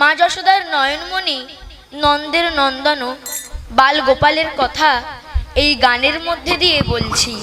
মা যশোদার নয়নমণি নন্দের নন্দন বাল গোপালের কথা এই গানের মধ্যে দিয়ে বলছি।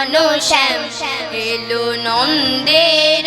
ঘন শ্যাম। এলো নন্দের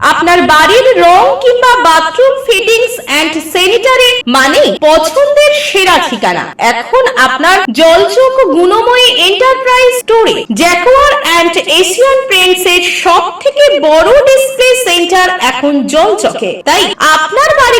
আপনার বাড়ির রং কিংবা বাথরুম ফিটিংস এন্ড স্যানিটারি মানে পছন্দের সেরা ঠিকানা। এখন আপনার জলচক গুণময়ী এন্টারপ্রাইজ স্টোরে জ্যাকোয়ার এন্ড এশিয়ান পেন্টস এর সব থেকে বড় ডিসপ্লে সেন্টার এখন জলচকে। তাই আপনার বাড়িকে